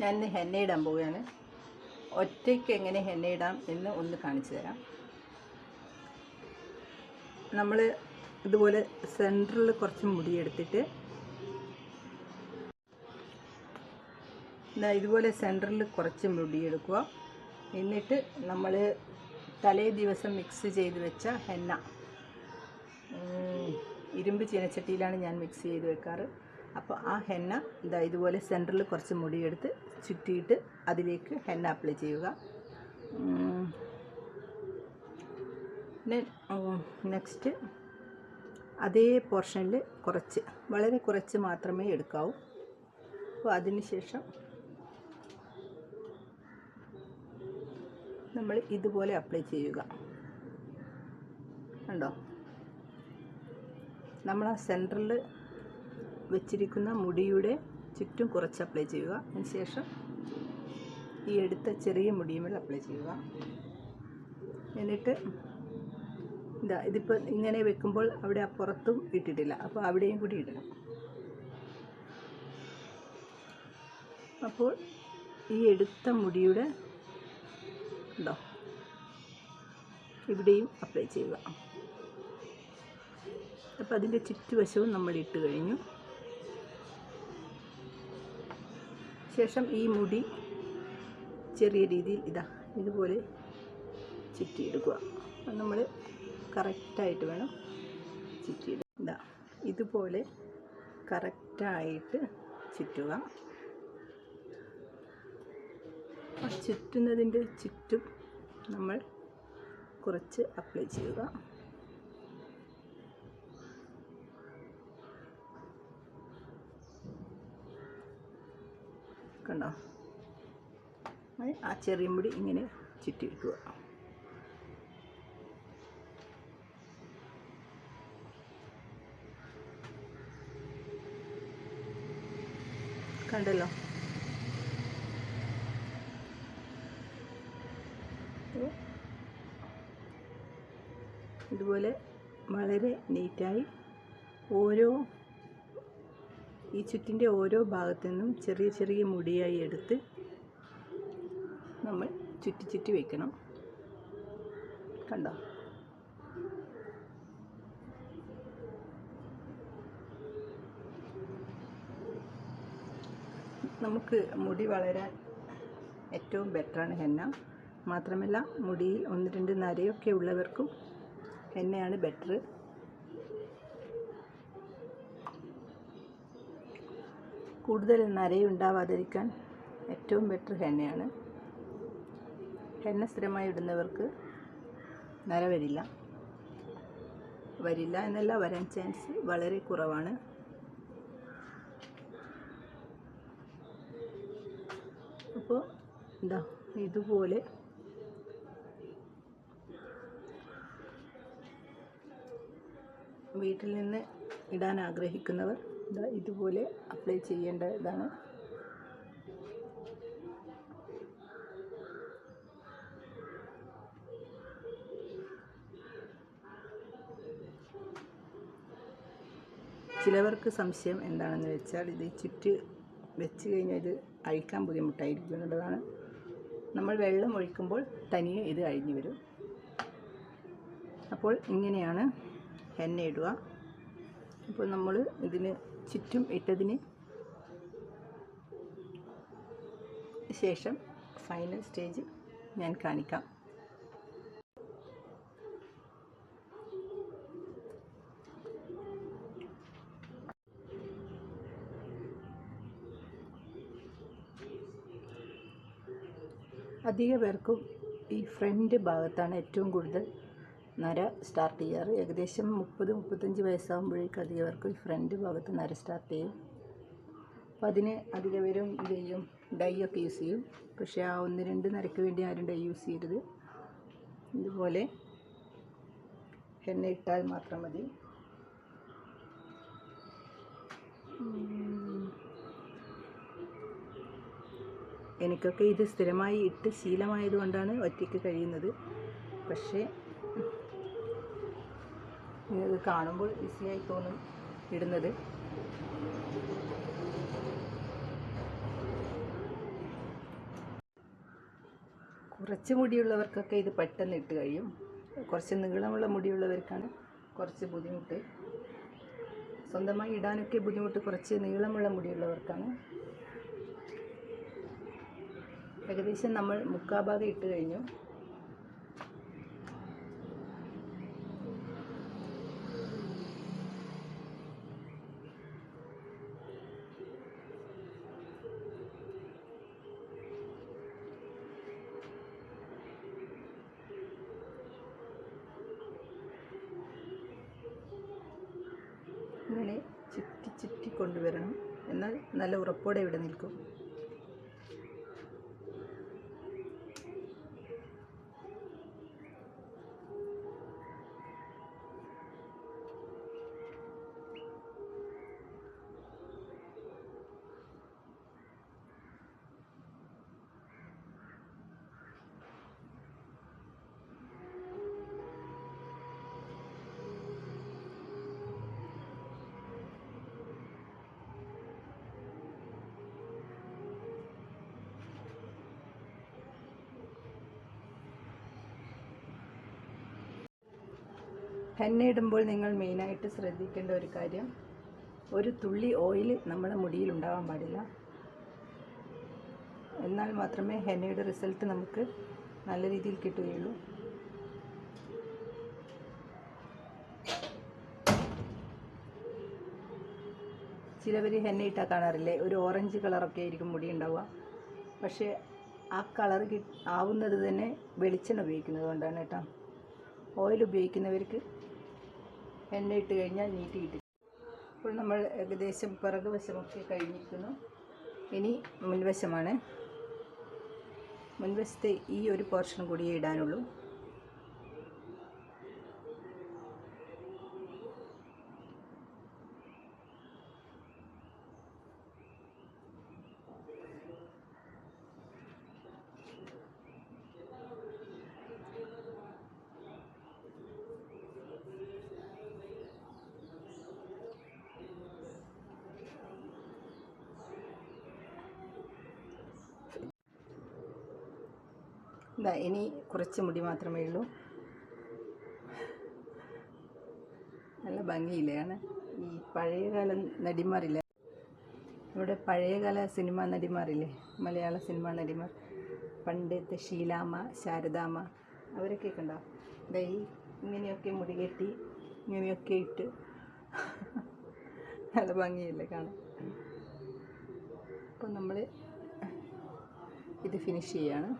ഞാൻ ഇന്ന് ഹെന്ന ഇടാൻ പോവുകയാണ്. ഒറ്റയ്ക്ക് എങ്ങനെ ഹെന്ന ഇടാം എന്ന് ഒന്ന് കാണിച്ചു തരാം. നമ്മൾ ഇതുപോലെ സെന്ററിൽ കുറച്ച് മുടിയെടുത്തിട്ട് ഇതുപോലെ സെന്ററിൽ കുറച്ച് മുടിയെടുക്കുക എന്നിട്ട് നമ്മൾ തലേ ദിവസം മിക്സ് ചെയ്ത് വെച്ച ഹെന്ന ഇരുമ്പ് ചീനച്ചട്ടിയിലാണ് ഞാൻ മിക്സ് ചെയ്ത് വെക്കാറ്. അപ്പോൾ ആ ഹെന്ന ഇതാ ഇതുപോലെ സെന്ററിൽ കുറച്ച് മുടിയെടുത്ത് ചുറ്റിയിട്ട് അതിലേക്ക് ഹെന്ന അപ്ലൈ ചെയ്യുക. നെക്സ്റ്റ് അതേ പോർഷനിൽ കുറച്ച് വളരെ കുറച്ച് മാത്രമേ എടുക്കാവൂ. അപ്പോൾ അതിനുശേഷം നമ്മൾ ഇതുപോലെ അപ്ലൈ ചെയ്യുക. കണ്ടോ? നമ്മൾ ആ സെന്ററിൽ വെച്ചിരിക്കുന്ന മുടിയുടെ ചുറ്റും കുറച്ച് അപ്ലൈ ചെയ്യുക. അതിനുശേഷം ഈ എടുത്ത ചെറിയ മുടിയുമേൽ അപ്ലൈ ചെയ്യുക. എന്നിട്ട് ഇതാ ഇതിപ്പോൾ ഇങ്ങനെ വെക്കുമ്പോൾ അവിടെ അപ്പുറത്തും ഇട്ടിട്ടില്ല. അപ്പോൾ അവിടെയും കൂടി ഇടണം. അപ്പോൾ ഈ എടുത്ത മുടിയുടെ ഉണ്ടോ? ഇവിടെയും അപ്ലൈ ചെയ്യുക. അപ്പോൾ അതിന്റെ ചുറ്റുവശവും നമ്മൾ ഇട്ട് കഴിഞ്ഞു. ശേഷം ഈ മുടി ചെറിയ രീതിയിൽ ഇതാ ഇതുപോലെ ചുറ്റിയെടുക്കുക നമ്മൾ കറക്റ്റായിട്ട് വേണം ചുറ്റിയിടുക ഇതാ ഇതുപോലെ കറക്റ്റായിട്ട് ചുറ്റുക. ചുറ്റുന്നതിന്റെ ചുറ്റും നമ്മൾ കുറച്ച് അപ്ലൈ ചെയ്യുക. കണ്ടോ? ആ ചെറിയ മുടി ഇങ്ങനെ ചുറ്റി വെക്കുക കണ്ടല്ലോ ഇതുപോലെ വളരെ നീറ്റായി ഓരോ ഈ ചുറ്റിന്റെ ഓരോ ഭാഗത്തു നിന്നും ചെറിയ ചെറിയ മുടിയായി എടുത്ത് നമ്മൾ ചുറ്റി ചുറ്റി വയ്ക്കണം കണ്ടോ? നമുക്ക് മുടി വളരാൻ ഏറ്റവും ബെറ്ററാണ് ഹെന്ന. മാത്രമല്ല മുടിയിൽ ഒന്ന് രണ്ട് നരയൊക്കെ ഉള്ളവർക്കും ഹെന്നയാണ് ബെറ്റർ കൂടുതൽ നരയുണ്ടാവാതിരിക്കാൻ ഏറ്റവും ബെറ്റർ ഹെന്നയാണ് ഹെന്ന സ്ഥിരമായി ഇടുന്നവർക്ക് നര വരില്ല. വരില്ല എന്നല്ല വരാൻ ചാൻസ് വളരെ കുറവാണ്. അപ്പോൾ എന്താ ഇതുപോലെ വീട്ടിൽ നിന്ന് ഇടാൻ ആഗ്രഹിക്കുന്നവർ ഇതുപോലെ അപ്ലൈ ചെയ്യേണ്ട ഇതാണ്. ചിലവർക്ക് സംശയം എന്താണെന്ന് വെച്ചാൽ ഇത് ചുറ്റ് വെച്ച് കഴിഞ്ഞാൽ ഇത് അഴിക്കാൻ ബുദ്ധിമുട്ടായിരിക്കും എന്നുള്ളതാണ്. നമ്മൾ വെള്ളം ഒഴിക്കുമ്പോൾ തനിയെ ഇത് അഴിഞ്ഞു വരും. അപ്പോൾ ഇങ്ങനെയാണ് എണ്ണ ഇടുക. അപ്പോൾ നമ്മൾ ഇതിന് ചുറ്റും ഇട്ടതിന് ശേഷം ഫൈനൽ സ്റ്റേജ് ഞാൻ കാണിക്കാം. അധിക പേർക്കും ഈ ഫ്രണ്ട് ഭാഗത്താണ് ഏറ്റവും കൂടുതൽ നര സ്റ്റാർട്ട് ചെയ്യാറ്. ഏകദേശം മുപ്പത് മുപ്പത്തഞ്ച് വയസ്സാകുമ്പോഴേക്കും അധികവർക്ക് ഫ്രണ്ട് ഭാഗത്ത് നര സ്റ്റാർട്ട് ചെയ്യും. അപ്പം അതിന് അധിക പേരും ഇത് ചെയ്യും? ഡൈ ഒക്കെ യൂസ് ചെയ്യും. പക്ഷേ ആ ഒന്ന് രണ്ട് നരയ്ക്ക് വേണ്ടി ആരും ഡൈ യൂസ് ചെയ്യരുത്. ഇതുപോലെ എണ്ണ ഇട്ടാൽ മാത്രം മതി. എനിക്കൊക്കെ ഇത് സ്ഥിരമായി ഇട്ട് ശീലമായതുകൊണ്ടാണ് ഒറ്റയ്ക്ക് കഴിയുന്നത്. പക്ഷേ ഇത് കാണുമ്പോൾ ഈസിയായി തോന്നും ഇടുന്നത്. കുറച്ച് മുടിയുള്ളവർക്കൊക്കെ ഇത് പെട്ടെന്ന് ഇട്ട് കഴിയും. കുറച്ച് നീളമുള്ള മുടിയുള്ളവർക്കാണ് കുറച്ച് ബുദ്ധിമുട്ട്. സ്വന്തമായി ഇടാനൊക്കെ ബുദ്ധിമുട്ട് കുറച്ച് നീളമുള്ള മുടിയുള്ളവർക്കാണ്. ഏകദേശം നമ്മൾ മുക്കാഭാഗം ഇട്ട് കഴിഞ്ഞു ഇങ്ങനെ ചുറ്റി ചുറ്റി കൊണ്ടുവരണം. എന്നാൽ നല്ല ഉറപ്പോടെ ഇവിടെ നിൽക്കും. ഹെന്ന ഇടുമ്പോൾ നിങ്ങൾ മെയിനായിട്ട് ശ്രദ്ധിക്കേണ്ട ഒരു കാര്യം ഒരു തുള്ളി ഓയിൽ നമ്മുടെ മുടിയിൽ ഉണ്ടാവാൻ പാടില്ല. എന്നാൽ മാത്രമേ ഹെന്നയുടെ റിസൾട്ട് നമുക്ക് നല്ല രീതിയിൽ കിട്ടുകയുള്ളൂ. ചിലവർ ഹെന്ന ഇട്ടാൽ കാണാറില്ലേ? ഒരു ഓറഞ്ച് കളറൊക്കെ ആയിരിക്കും മുടി ഉണ്ടാവുക. പക്ഷേ ആ കളർ ആവുന്നത് തന്നെ വെളിച്ചെണ്ണ ഉപയോഗിക്കുന്നത് കൊണ്ടാണ് കേട്ടോ. ഓയിൽ ഉപയോഗിക്കുന്നവർക്ക് എണ്ണ ഇട്ട് കഴിഞ്ഞാൽ നീട്ടി കിട്ടും ഇപ്പോൾ നമ്മൾ ഏകദേശം പിറക് വശമൊക്കെ കഴിഞ്ഞിരിക്കുന്നു. ഇനി മുൻവശമാണ്. മുൻവശത്തെ ഈ ഒരു പോർഷൻ കൂടിയേ ഇടാനുള്ളൂ. ഇതാ ഇനി കുറച്ച് മുടി മാത്രമേ ഉള്ളൂ. നല്ല ഭംഗിയില്ലാണ് ഈ പഴയകാല നടിമാരില്ലേ? ഇവിടെ പഴയകാല സിനിമ നടിമാരില്ലേ? മലയാള സിനിമ നടിമാർ. പണ്ടത്തെ ഷീലാമ്മ ശാരദാമ്മ അവരൊക്കെ കണ്ടോ ദൈ ഇങ്ങനെയൊക്കെ മുടി കെട്ടി ഇങ്ങനെയൊക്കെ ഇട്ട്. നല്ല ഭംഗിയല്ലേ കാണാൻ? അപ്പം നമ്മൾ ഇത് ഫിനിഷ് ചെയ്യാണ്.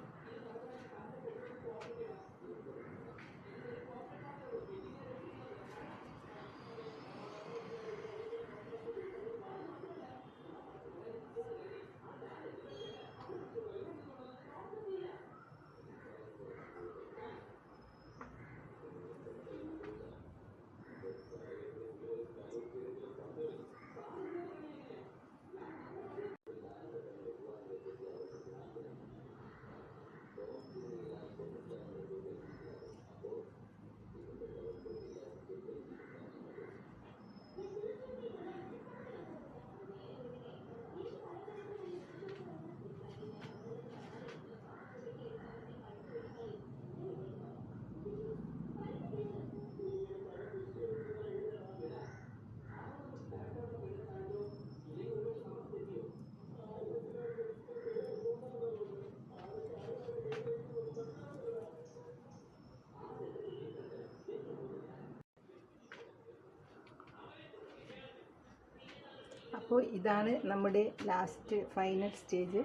അപ്പോൾ ഇതാണ് നമ്മുടെ ലാസ്റ്റ് ഫൈനൽ സ്റ്റേജ്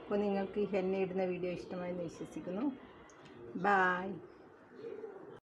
അപ്പോൾ നിങ്ങൾക്ക് ഈ ഹെന്ന ഇടുന്ന വീഡിയോ ഇഷ്ടമായെന്ന് വിശ്വസിക്കുന്നു. ബായ്